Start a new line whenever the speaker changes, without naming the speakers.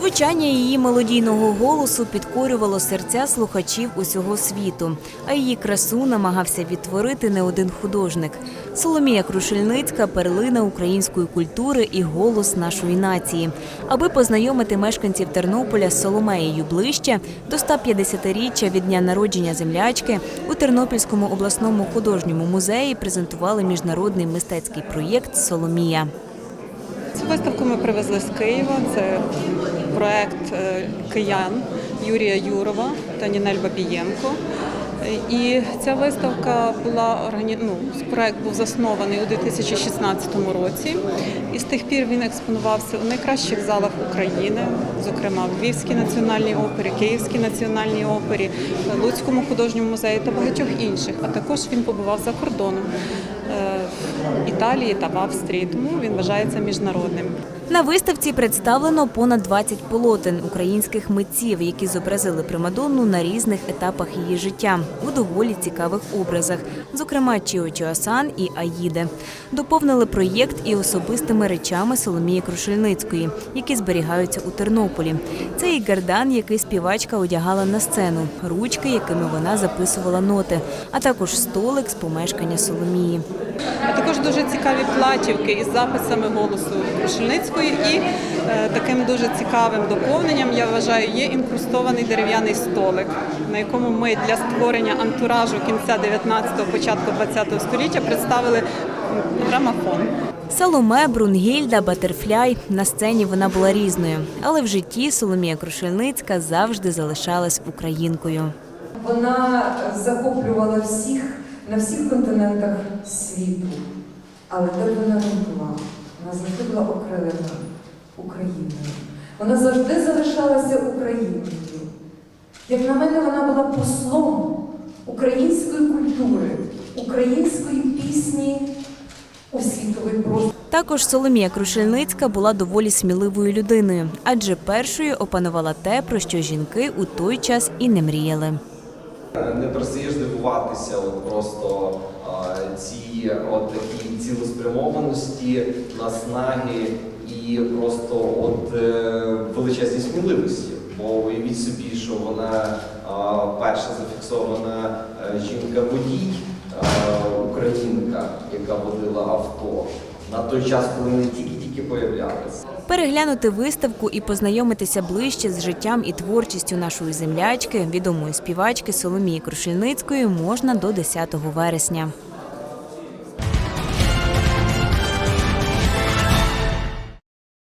Звучання її мелодійного голосу підкорювало серця слухачів усього світу, а її красу намагався відтворити не один художник. Соломія Крушельницька перлина української культури і голос нашої нації. Аби познайомити мешканців Тернополя з Соломеєю ближче, до 150-річчя від дня народження землячки у Тернопільському обласному художньому музеї презентували міжнародний мистецький проєкт Соломія.
Цю виставку ми привезли з Києва. Це проект е, киян Юрія Юрова та Нінель Бабієнко. І ця виставка була ну, проект був заснований у 2016 році, і з тих пір він експонувався у найкращих залах України, зокрема в Львівській національній опері, Київській національній опері, Луцькому художньому музеї та багатьох інших. А також він побував за кордоном е, в Італії та в Австрії, тому він вважається міжнародним.
На виставці представлено понад 20 полотен українських митців, які зобразили Примадонну на різних етапах її життя у доволі цікавих образах, зокрема Чіо Чоасан і Аїде. Доповнили проєкт і особистими речами Соломії Крушельницької, які зберігаються у Тернополі. Це і гардан, який співачка одягала на сцену, ручки, якими вона записувала ноти, а також столик з помешкання Соломії.
А також дуже цікаві платівки із записами голосу Крушельницької. І е, таким дуже цікавим доповненням, я вважаю, є інкрустований дерев'яний столик, на якому ми для створення антуражу кінця 19-го, початку 20-го століття представили грамофон.
Саломе, Брунгільда, Батерфляй. На сцені вона була різною, але в житті Соломія Крушельницька завжди залишалась українкою.
Вона захоплювала всіх на всіх континентах світу. Але де б вона не була, вона завжди була окрилена Україною. Вона завжди залишалася Україною. Як на мене, вона була послом української культури, української пісні у світовий простір.
Також Соломія Крушельницька була доволі сміливою людиною, адже першою опанувала те, про що жінки у той час і не мріяли.
Не перестаєш дивуватися от просто а, цій от такій цілеспрямованості, наснаги і просто от е, величезній сміливості. Уявіть собі, що вона перша зафіксована е, жінка-водій, українка, яка водила авто на той час, коли вони тільки-тільки появлялися.
Переглянути виставку і познайомитися ближче з життям і творчістю нашої землячки, відомої співачки Соломії Крушельницької, можна до 10 вересня.